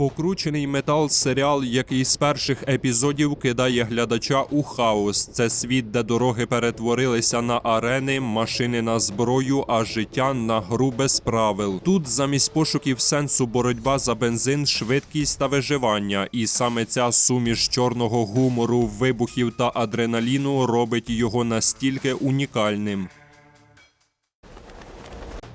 Покручений метал серіал, який з перших епізодів кидає глядача у хаос. Це світ, де дороги перетворилися на арени, машини на зброю, а життя на гру без правил. Тут замість пошуків сенсу боротьба за бензин, швидкість та виживання. І саме ця суміш чорного гумору, вибухів та адреналіну робить його настільки унікальним.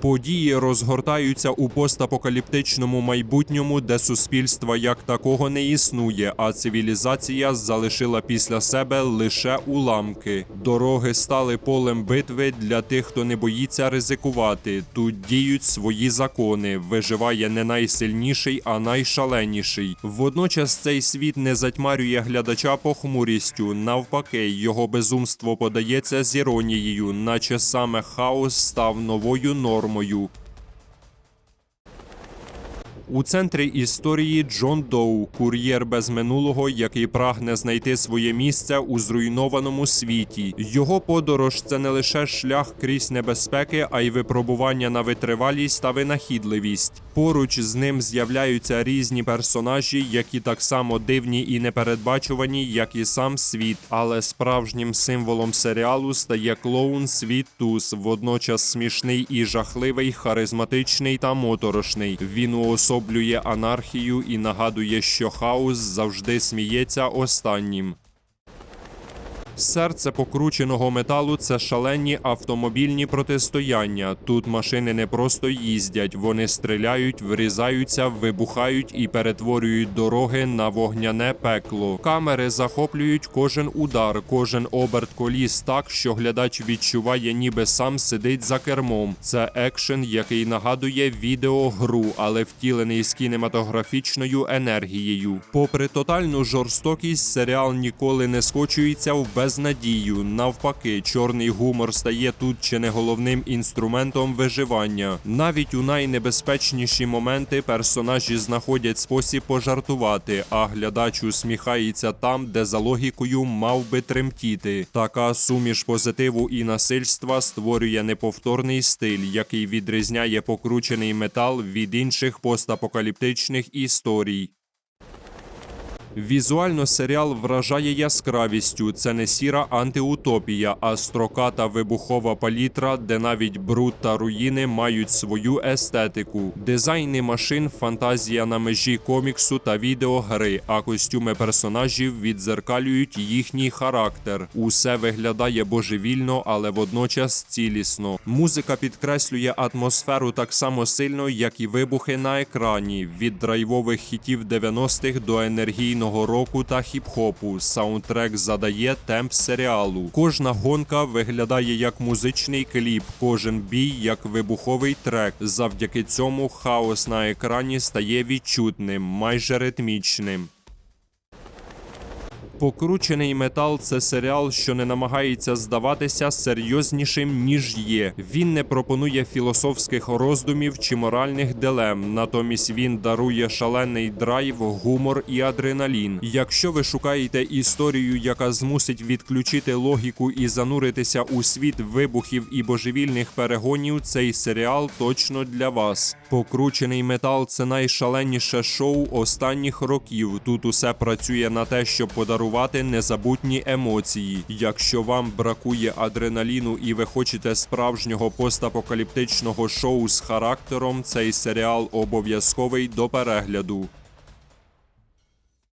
Події розгортаються у постапокаліптичному майбутньому, де суспільства як такого не існує, а цивілізація залишила після себе лише уламки. Дороги стали полем битви для тих, хто не боїться ризикувати. Тут діють свої закони. Виживає не найсильніший, а найшаленіший. Водночас цей світ не затьмарює глядача похмурістю. Навпаки, його безумство подається з іронією, наче саме хаос став новою нормою. У центрі історії Джон Доу, кур'єр без минулого, який прагне знайти своє місце у зруйнованому світі. Його подорож це не лише шлях крізь небезпеки, а й випробування на витривалість та винахідливість. Поруч з ним з'являються різні персонажі, які так само дивні і непередбачувані, як і сам світ. Але справжнім символом серіалу стає клоун Світ Туз, водночас смішний і жахливий, харизматичний та моторошний. Він уособлює анархію і нагадує, що хаос завжди сміється останнім. Серце покрученого металу це шалені автомобільні протистояння. Тут машини не просто їздять, вони стріляють, врізаються, вибухають і перетворюють дороги на вогняне пекло. Камери захоплюють кожен удар, кожен оберт коліс так, що глядач відчуває, ніби сам сидить за кермом. Це екшен, який нагадує відеогру, але втілений з кінематографічною енергією. Попри тотальну жорстокість, серіал ніколи не скочується в безнадію. Навпаки, чорний гумор стає тут чи не головним інструментом виживання. Навіть у найнебезпечніші моменти персонажі знаходять спосіб пожартувати, а глядач усміхається там, де за логікою мав би тремтіти. Така суміш позитиву і насильства створює неповторний стиль, який відрізняє покручений метал від інших постапокаліптичних історій. Візуально серіал вражає яскравістю. Це не сіра антиутопія, а строката вибухова палітра, де навіть бруд та руїни мають свою естетику. Дизайни машин, фантазія на межі коміксу та відеогри, а костюми персонажів відзеркалюють їхній характер. Усе виглядає божевільно, але водночас цілісно. Музика підкреслює атмосферу так само сильно, як і вибухи на екрані. Від драйвових хітів 90-х до енергійного року та хіп-хопу. Саундтрек задає темп серіалу. Кожна гонка виглядає як музичний кліп, кожен бій як вибуховий трек. Завдяки цьому хаос на екрані стає відчутним, майже ритмічним. Покручений метал це серіал, що не намагається здаватися серйознішим ніж є. Він не пропонує філософських роздумів чи моральних дилем. Натомість він дарує шалений драйв, гумор і адреналін. Якщо ви шукаєте історію, яка змусить відключити логіку і зануритися у світ вибухів і божевільних перегонів, цей серіал точно для вас. Покручений метал це найшаленіше шоу останніх років. Тут усе працює на те, щоб подарувати незабутні емоції. Якщо вам бракує адреналіну і ви хочете справжнього постапокаліптичного шоу з характером, цей серіал обов'язковий до перегляду.